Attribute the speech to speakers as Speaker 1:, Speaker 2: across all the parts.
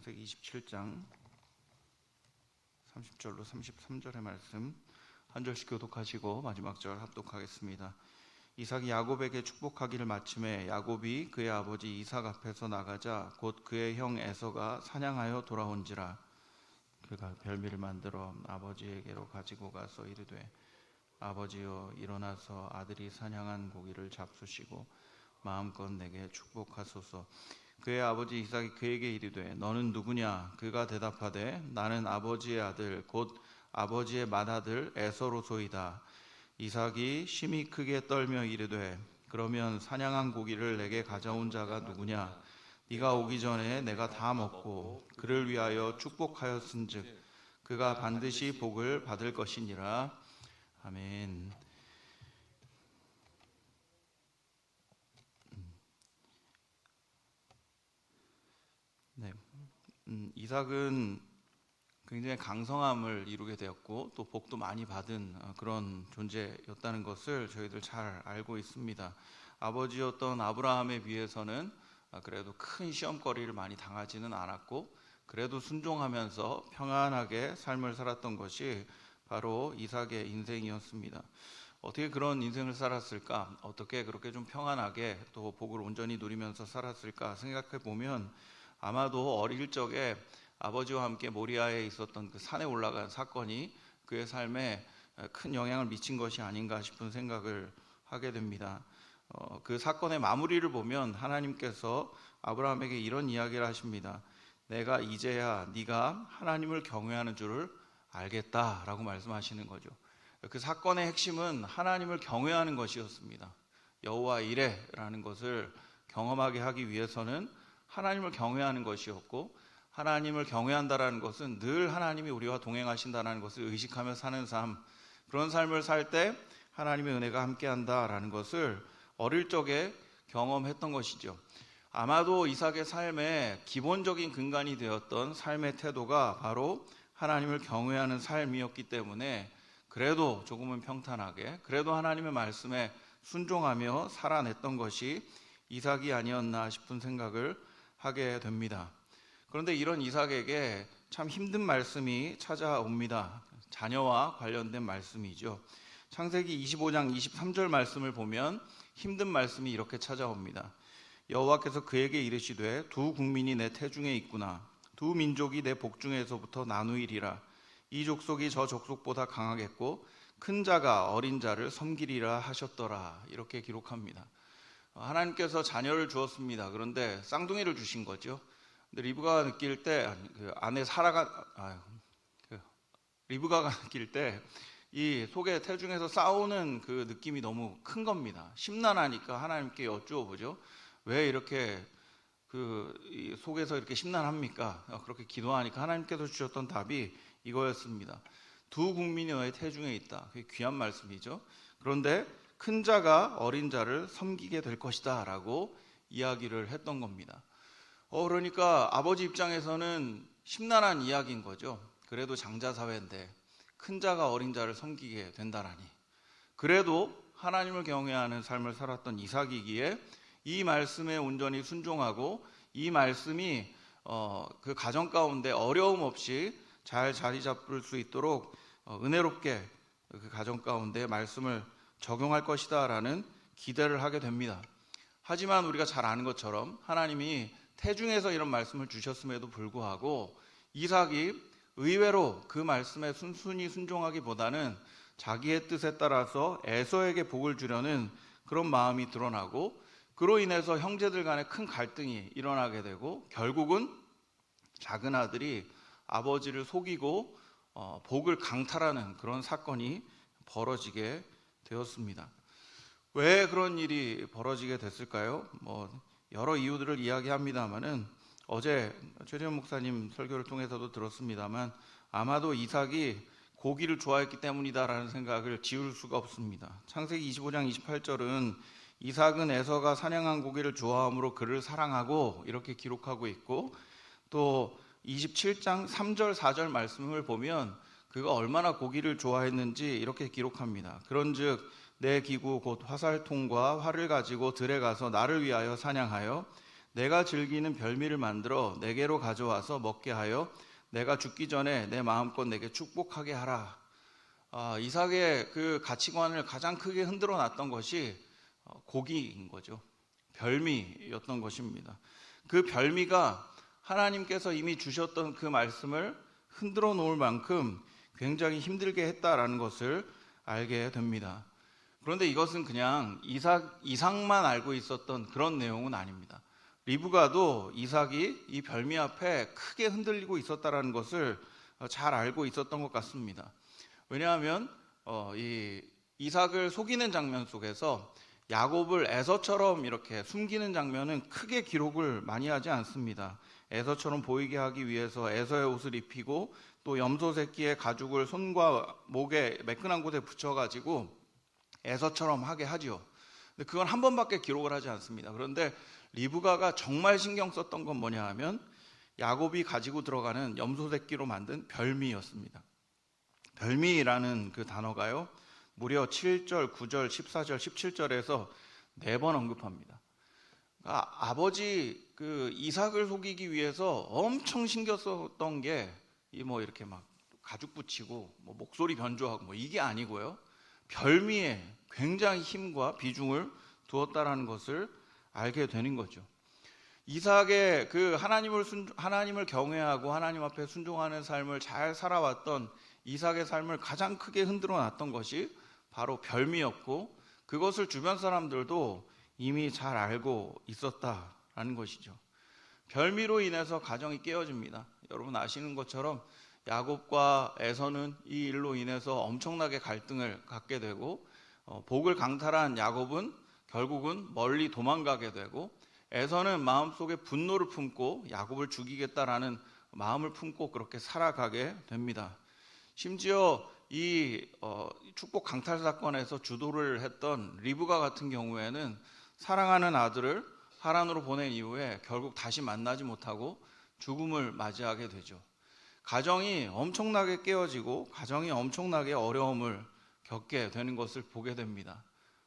Speaker 1: 창세기 27장 30절로 33절의 말씀 한 절씩 교독하시고 마지막 절 합독하겠습니다. 이삭이 야곱에게 축복하기를 마침에 야곱이 그의 아버지 이삭 앞에서 나가자 곧 그의 형 에서가 사냥하여 돌아온지라 그가 별미를 만들어 아버지에게로 가지고 가서 이르되 아버지여 일어나서 아들이 사냥한 고기를 잡수시고 마음껏 내게 축복하소서 그의 아버지 이삭이 그에게 이르되 너는 누구냐? 그가 대답하되 나는 아버지의 아들 곧 아버지의 맏아들 에서로소이다. 이삭이 심히 크게 떨며 이르되 그러면 사냥한 고기를 내게 가져온 자가 누구냐? 네가 오기 전에 내가 다 먹고 그를 위하여 축복하였은즉 그가 반드시 복을 받을 것이니라. 아멘. 네, 음, 이삭은 굉장히 강성함을 이루게 되었고 또 복도 많이 받은 어, 그런 존재였다는 것을 저희들 잘 알고 있습니다. 아버지였던 아브라함에 비해서는 아, 그래도 큰 시험거리를 많이 당하지는 않았고 그래도 순종하면서 평안하게 삶을 살았던 것이 바로 이삭의 인생이었습니다. 어떻게 그런 인생을 살았을까? 어떻게 그렇게 좀 평안하게 또 복을 온전히 누리면서 살았을까 생각해 보면 아마도 어릴 적에 아버지와 함께 모리아에 있었던 그 산에 올라간 사건이 그의 삶에 큰 영향을 미친 것이 아닌가 싶은 생각을 하게 됩니다. 어, 그 사건의 마무리를 보면 하나님께서 아브라함에게 이런 이야기를 하십니다. 내가 이제야 네가 하나님을 경외하는 줄을 알겠다라고 말씀하시는 거죠. 그 사건의 핵심은 하나님을 경외하는 것이었습니다. 여호와 이레라는 것을 경험하게 하기 위해서는 하나님을 경외하는 것이었고 하나님을 경외한다라는 것은 늘 하나님이 우리와 동행하신다라는 것을 의식하며 사는 삶 그런 삶을 살 때 하나님의 은혜가 함께한다라는 것을 어릴 적에 경험했던 것이죠. 아마도 이삭의 삶의 기본적인 근간이 되었던 삶의 태도가 바로 하나님을 경외하는 삶이었기 때문에 그래도 조금은 평탄하게 그래도 하나님의 말씀에 순종하며 살아냈던 것이 이삭이 아니었나 싶은 생각을 하게 됩니다. 그런데 이런 이삭에게 참 힘든 말씀이 찾아옵니다. 자녀와 관련된 말씀이죠. 창세기 25장 23절 말씀을 보면 힘든 말씀이 이렇게 찾아옵니다. 여호와께서 그에게 이르시되 두 국민이 내 태중에 있구나. 두 민족이 내 복중에서부터 나누이리라. 이 족속이 저 족속보다 강하겠고 큰 자가 어린 자를 섬기리라 하셨더라. 이렇게 기록합니다. 하나님께서 자녀를 주었습니다. 그런데 쌍둥이를 주신 거죠. 근데 리브가가 느낄 때 그 안에 살아가 아, 그 리브가가 느낄 때 이 속에 태중에서 싸우는 그 느낌이 너무 큰 겁니다. 심란하니까 하나님께 여쭈어 보죠. 왜 이렇게 그 속에서 이렇게 심란합니까? 그렇게 기도하니까 하나님께서 주셨던 답이 이거였습니다. 두 국민이 너의 태중에 있다. 그게 귀한 말씀이죠. 그런데 큰 자가 어린 자를 섬기게 될 것이다 라고 이야기를 했던 겁니다. 어, 그러니까 아버지 입장에서는 심란한 이야기인 거죠. 그래도 장자 사회인데 큰 자가 어린 자를 섬기게 된다라니. 그래도 하나님을 경외하는 삶을 살았던 이삭이기에 이 말씀에 온전히 순종하고 이 말씀이 어, 그 가정 가운데 어려움 없이 잘 자리 잡을 수 있도록 어, 은혜롭게 그 가정 가운데 말씀을 적용할 것이다 라는 기대를 하게 됩니다. 하지만 우리가 잘 아는 것처럼 하나님이 태중에서 이런 말씀을 주셨음에도 불구하고 이삭이 의외로 그 말씀에 순순히 순종하기보다는 자기의 뜻에 따라서 에서에게 복을 주려는 그런 마음이 드러나고 그로 인해서 형제들 간에 큰 갈등이 일어나게 되고 결국은 작은 아들이 아버지를 속이고 어, 복을 강탈하는 그런 사건이 벌어지게 되었습니다. 왜 그런 일이 벌어지게 됐을까요? 뭐 여러 이유들을 이야기합니다만은 어제 최재현 목사님 설교를 통해서도 들었습니다만 아마도 이삭이 고기를 좋아했기 때문이다라는 생각을 지울 수가 없습니다. 창세기 25장 28절은 이삭은 에서가 사냥한 고기를 좋아함으로 그를 사랑하고 이렇게 기록하고 있고 또 27장 3절 4절 말씀을 보면 그가 얼마나 고기를 좋아했는지 이렇게 기록합니다. 그런즉 내 기구 곧 화살통과 활을 가지고 들에 가서 나를 위하여 사냥하여 내가 즐기는 별미를 만들어 내게로 가져와서 먹게 하여 내가 죽기 전에 내 마음껏 내게 축복하게 하라. 아, 이삭의 그 가치관을 가장 크게 흔들어 놨던 것이 어, 고기인 거죠. 별미였던 것입니다. 그 별미가 하나님께서 이미 주셨던 그 말씀을 흔들어 놓을 만큼 굉장히 힘들게 했다라는 것을 알게 됩니다. 그런데 이것은 그냥 이삭, 이삭만 알고 있었던 그런 내용은 아닙니다. 리브가도 이삭이 이 별미 앞에 크게 흔들리고 있었다라는 것을 어, 잘 알고 있었던 것 같습니다. 왜냐하면 어, 이 이삭을 속이는 장면 속에서 야곱을 에서처럼 이렇게 숨기는 장면은 크게 기록을 많이 하지 않습니다. 에서처럼 보이게 하기 위해서 에서의 옷을 입히고 또 염소 새끼의 가죽을 손과 목에 매끈한 곳에 붙여가지고 에서처럼 하게 하죠. 근데 그건 한 번밖에 기록을 하지 않습니다. 그런데 리브가가 정말 신경 썼던 건 뭐냐 하면 야곱이 가지고 들어가는 염소 새끼로 만든 별미였습니다. 별미라는 그 단어가요. 무려 7절, 9절, 14절, 17절에서 네 번 언급합니다. 그러니까 아버지 그 이삭을 속이기 위해서 엄청 신경 썼던 게 이 뭐 이렇게 막 가죽 붙이고 뭐 목소리 변조하고 뭐 이게 아니고요. 별미에 굉장히 힘과 비중을 두었다라는 것을 알게 되는 거죠. 이삭의 그 하나님을 순, 하나님을 경외하고 하나님 앞에 순종하는 삶을 잘 살아왔던 이삭의 삶을 가장 크게 흔들어 놨던 것이 바로 별미였고 그것을 주변 사람들도 이미 잘 알고 있었다라는 것이죠. 별미로 인해서 가정이 깨어집니다. 여러분 아시는 것처럼 야곱과 에서는 이 일로 인해서 엄청나게 갈등을 갖게 되고 어, 복을 강탈한 야곱은 결국은 멀리 도망가게 되고 에서는 마음속에 분노를 품고 야곱을 죽이겠다라는 마음을 품고 그렇게 살아가게 됩니다. 심지어 이 어, 축복 강탈 사건에서 주도를 했던 리브가 같은 경우에는 사랑하는 아들을 하란으로 보낸 이후에 결국 다시 만나지 못하고 죽음을 맞이하게 되죠. 가정이 엄청나게 깨어지고 가정이 엄청나게 어려움을 겪게 되는 것을 보게 됩니다.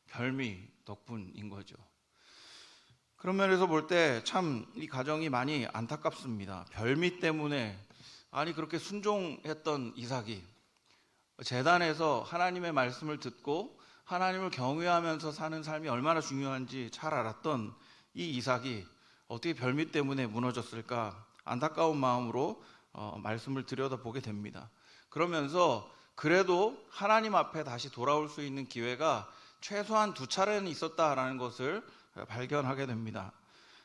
Speaker 1: 별미 덕분인 거죠. 그런 면에서 볼 때 참 이 가정이 많이 안타깝습니다. 별미 때문에 아니 그렇게 순종했던 이삭이 재단에서 하나님의 말씀을 듣고 하나님을 경외하면서 사는 삶이 얼마나 중요한지 잘 알았던 이 이삭이 어떻게 별미 때문에 무너졌을까 안타까운 마음으로 어, 말씀을 들여다보게 됩니다. 그러면서 그래도 하나님 앞에 다시 돌아올 수 있는 기회가 최소한 두 차례는 있었다라는 것을 발견하게 됩니다.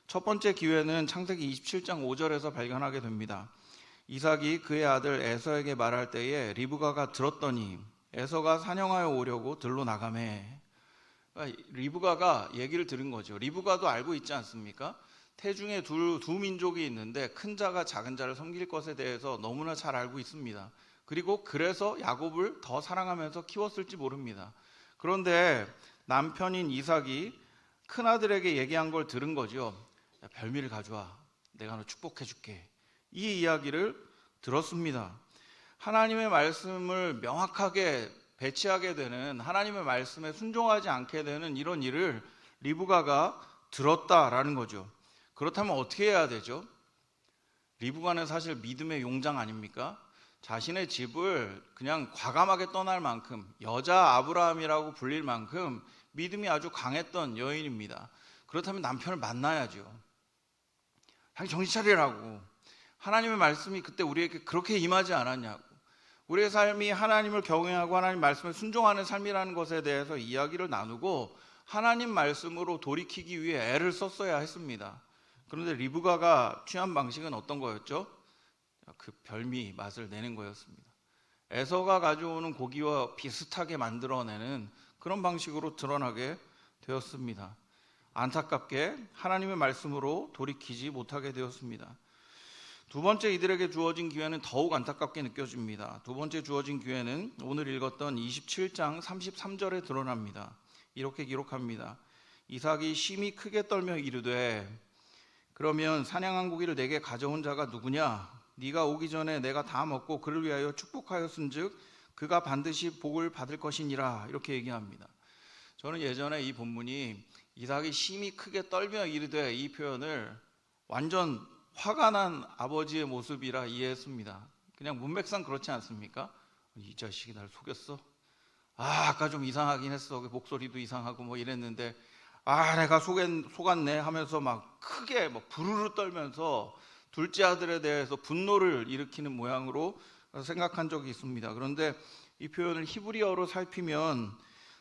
Speaker 1: 첫 번째 기회는 창세기 27장 5절에서 발견하게 됩니다. 이삭이 그의 아들 에서에게 말할 때에 리브가가 들었더니 에서가 사냥하여 오려고 들로 나가매. 그러니까 리브가가 얘기를 들은 거죠. 리브가도 알고 있지 않습니까? 태중에 두, 두 민족이 있는데 큰 자가 작은 자를 섬길 것에 대해서 너무나 잘 알고 있습니다. 그리고 그래서 야곱을 더 사랑하면서 키웠을지 모릅니다. 그런데 남편인 이삭이 큰 아들에게 얘기한 걸 들은 거죠. 야, 별미를 가져와. 내가 너 축복해 줄게. 이 이야기를 들었습니다. 하나님의 말씀을 명확하게 배치하게 되는 하나님의 말씀에 순종하지 않게 되는 이런 일을 리브가가 들었다라는 거죠. 그렇다면 어떻게 해야 되죠? 리브가는 사실 믿음의 용장 아닙니까? 자신의 집을 그냥 과감하게 떠날 만큼 여자 아브라함이라고 불릴 만큼 믿음이 아주 강했던 여인입니다. 그렇다면 남편을 만나야죠. 정신 차리라고. 하나님의 말씀이 그때 우리에게 그렇게 임하지 않았냐고. 우리의 삶이 하나님을 경외하고 하나님 말씀에 순종하는 삶이라는 것에 대해서 이야기를 나누고 하나님 말씀으로 돌이키기 위해 애를 썼어야 했습니다. 그런데 리브가가 취한 방식은 어떤 거였죠? 그 별미 맛을 내는 거였습니다. 에서가 가져오는 고기와 비슷하게 만들어내는 그런 방식으로 드러나게 되었습니다. 안타깝게 하나님의 말씀으로 돌이키지 못하게 되었습니다. 두 번째 이들에게 주어진 기회는 더욱 안타깝게 느껴집니다. 두 번째 주어진 기회는 오늘 읽었던 27장 33절에 드러납니다. 이렇게 기록합니다. 이삭이 심히 크게 떨며 이르되 그러면 사냥한 고기를 내게 가져온 자가 누구냐? 네가 오기 전에 내가 다 먹고 그를 위하여 축복하였은즉 그가 반드시 복을 받을 것이니라 이렇게 얘기합니다. 저는 예전에 이 본문이 이삭이 심히 크게 떨며 이르되 이 표현을 완전 화가 난 아버지의 모습이라 이해했습니다. 그냥 문맥상 그렇지 않습니까? 이 자식이 날 속였어. 아, 아까 좀 이상하긴 했어. 그 목소리도 이상하고 뭐 이랬는데 아, 내가 속엔, 속았네 하면서 막 크게 막 부르르 떨면서 둘째 아들에 대해서 분노를 일으키는 모양으로 생각한 적이 있습니다. 그런데 이 표현을 히브리어로 살피면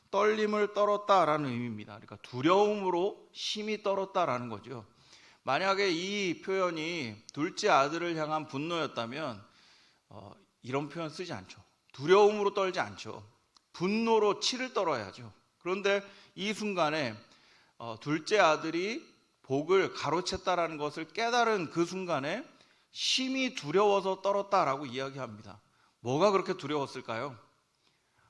Speaker 1: 떨림을 떨었다라는 의미입니다. 그러니까 두려움으로 심히 떨었다라는 거죠. 만약에 이 표현이 둘째 아들을 향한 분노였다면 어, 이런 표현 쓰지 않죠. 두려움으로 떨지 않죠. 분노로 치를 떨어야죠. 그런데 이 순간에 어, 둘째 아들이 복을 가로챘다라는 것을 깨달은 그 순간에 심히 두려워서 떨었다라고 이야기합니다. 뭐가 그렇게 두려웠을까요?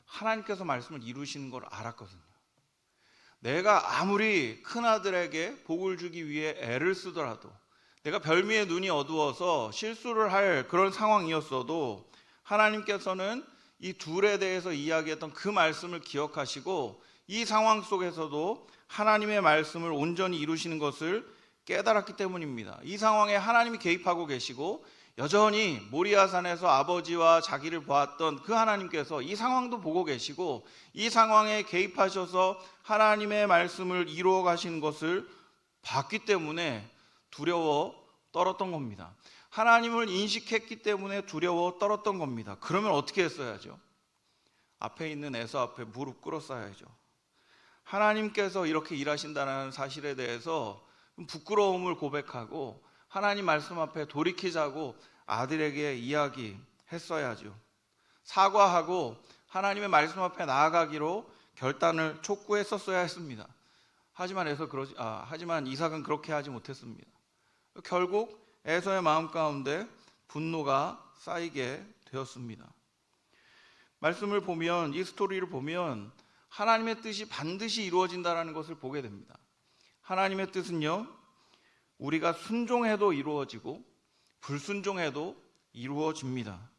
Speaker 1: 하나님께서 말씀을 이루시는 걸 알았거든요. 내가 아무리 큰 아들에게 복을 주기 위해 애를 쓰더라도 내가 별미의 눈이 어두워서 실수를 할 그런 상황이었어도 하나님께서는 이 둘에 대해서 이야기했던 그 말씀을 기억하시고 이 상황 속에서도 하나님의 말씀을 온전히 이루시는 것을 깨달았기 때문입니다. 이 상황에 하나님이 개입하고 계시고 여전히 모리아산에서 아버지와 자기를 보았던 그 하나님께서 이 상황도 보고 계시고 이 상황에 개입하셔서 하나님의 말씀을 이루어 가시는 것을 봤기 때문에 두려워 떨었던 겁니다. 하나님을 인식했기 때문에 두려워 떨었던 겁니다. 그러면 어떻게 했어야죠? 앞에 있는 에서 앞에 무릎 꿇었어야죠. 하나님께서 이렇게 일하신다는 사실에 대해서 부끄러움을 고백하고 하나님 말씀 앞에 돌이키자고 아들에게 이야기했어야죠. 사과하고 하나님의 말씀 앞에 나아가기로 결단을 촉구했었어야 했습니다. 하지만 에서 그러지 아, 하지만 이삭은 그렇게 하지 못했습니다. 결국 에서의 마음 가운데 분노가 쌓이게 되었습니다. 말씀을 보면 이 스토리를 보면 하나님의 뜻이 반드시 이루어진다라는 것을 보게 됩니다. 하나님의 뜻은요, 우리가 순종해도 이루어지고 불순종해도 이루어집니다.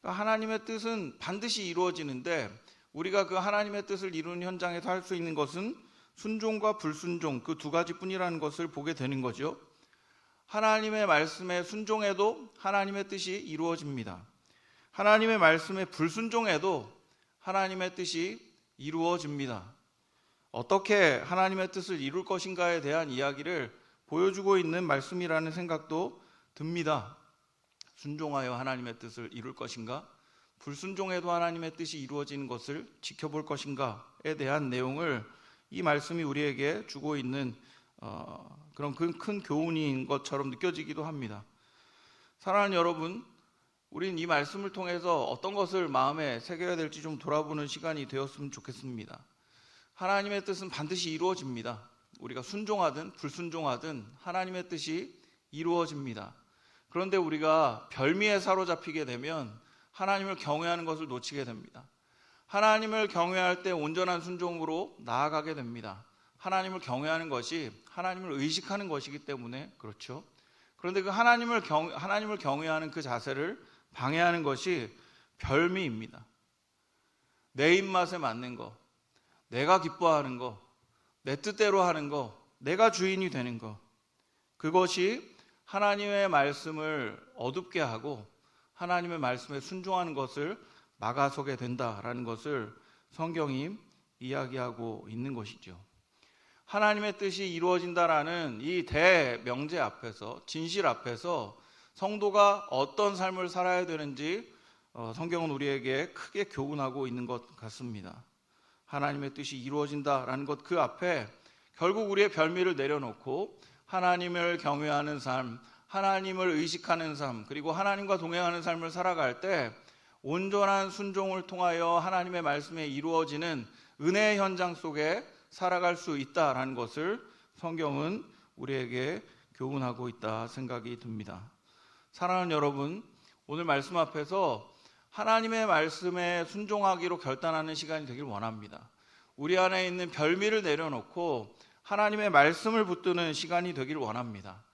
Speaker 1: 그러니까 하나님의 뜻은 반드시 이루어지는데 우리가 그 하나님의 뜻을 이루는 현장에서 할 수 있는 것은 순종과 불순종 그 두 가지뿐이라는 것을 보게 되는 거죠. 하나님의 말씀에 순종해도 하나님의 뜻이 이루어집니다. 하나님의 말씀에 불순종해도 하나님의 뜻이 이루어집니다. 어떻게 하나님의 뜻을 이룰 것인가에 대한 이야기를 보여주고 있는 말씀이라는 생각도 듭니다. 순종하여 하나님의 뜻을 이룰 것인가? 불순종해도 하나님의 뜻이 이루어지는 것을 지켜볼 것인가에 대한 내용을 이 말씀이 우리에게 주고 있는 어, 그런 큰, 큰 교훈인 것처럼 느껴지기도 합니다. 사랑하는 여러분, 우린 이 말씀을 통해서 어떤 것을 마음에 새겨야 될지 좀 돌아보는 시간이 되었으면 좋겠습니다. 하나님의 뜻은 반드시 이루어집니다. 우리가 순종하든 불순종하든 하나님의 뜻이 이루어집니다. 그런데 우리가 별미에 사로잡히게 되면 하나님을 경외하는 것을 놓치게 됩니다. 하나님을 경외할 때 온전한 순종으로 나아가게 됩니다. 하나님을 경외하는 것이 하나님을 의식하는 것이기 때문에 그렇죠. 그런데 그 하나님을 경 하나님을 경외하는 그 자세를 방해하는 것이 별미입니다. 내 입맛에 맞는 거, 내가 기뻐하는 거, 내 뜻대로 하는 거, 내가 주인이 되는 거. 그것이 하나님의 말씀을 어둡게 하고 하나님의 말씀에 순종하는 것을 막아서게 된다라는 것을 성경이 이야기하고 있는 것이죠. 하나님의 뜻이 이루어진다라는 이 대명제 앞에서 진실 앞에서 성도가 어떤 삶을 살아야 되는지 어, 성경은 우리에게 크게 교훈하고 있는 것 같습니다. 하나님의 뜻이 이루어진다라는 것 그 앞에 결국 우리의 별미를 내려놓고 하나님을 경외하는 삶, 하나님을 의식하는 삶, 그리고 하나님과 동행하는 삶을 살아갈 때 온전한 순종을 통하여 하나님의 말씀에 이루어지는 은혜의 현장 속에 살아갈 수 있다라는 것을 성경은 우리에게 교훈하고 있다 생각이 듭니다. 사랑하는 여러분, 오늘 말씀 앞에서 하나님의 말씀에 순종하기로 결단하는 시간이 되길 원합니다. 우리 안에 있는 별미를 내려놓고 하나님의 말씀을 붙드는 시간이 되길 원합니다.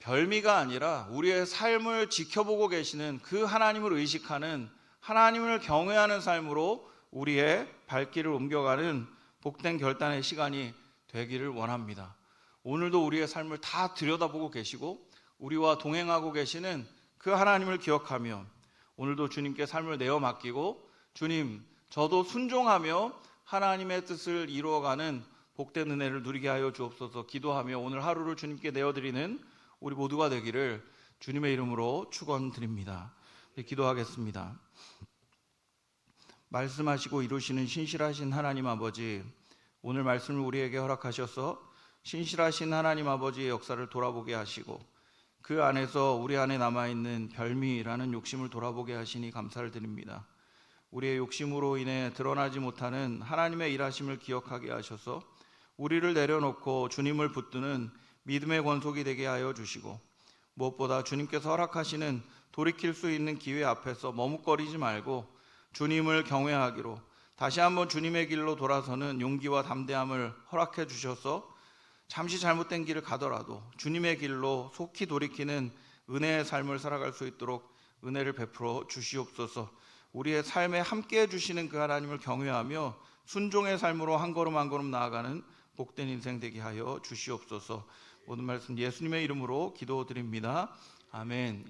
Speaker 1: 별미가 아니라 우리의 삶을 지켜보고 계시는 그 하나님을 의식하는 하나님을 경외하는 삶으로 우리의 발길을 옮겨가는 복된 결단의 시간이 되기를 원합니다. 오늘도 우리의 삶을 다 들여다보고 계시고 우리와 동행하고 계시는 그 하나님을 기억하며 오늘도 주님께 삶을 내어 맡기고 주님 저도 순종하며 하나님의 뜻을 이루어가는 복된 은혜를 누리게 하여 주옵소서 기도하며 오늘 하루를 주님께 내어드리는 우리 모두가 되기를 주님의 이름으로 축원드립니다. 네, 기도하겠습니다. 말씀하시고 이루시는 신실하신 하나님 아버지 오늘 말씀을 우리에게 허락하셔서 신실하신 하나님 아버지의 역사를 돌아보게 하시고 그 안에서 우리 안에 남아 있는 별미라는 욕심을 돌아보게 하시니 감사를 드립니다. 우리의 욕심으로 인해 드러나지 못하는 하나님의 일하심을 기억하게 하셔서 우리를 내려놓고 주님을 붙드는 믿음의 권속이 되게 하여 주시고 무엇보다 주님께서 허락하시는 돌이킬 수 있는 기회 앞에서 머뭇거리지 말고 주님을 경외하기로 다시 한번 주님의 길로 돌아서는 용기와 담대함을 허락해 주셔서 잠시 잘못된 길을 가더라도 주님의 길로 속히 돌이키는 은혜의 삶을 살아갈 수 있도록 은혜를 베풀어 주시옵소서. 우리의 삶에 함께 해 주시는 그 하나님을 경외하며 순종의 삶으로 한 걸음 한 걸음 나아가는 복된 인생 되게 하여 주시옵소서. 모든 말씀 예수님의 이름으로 기도드립니다. 아멘.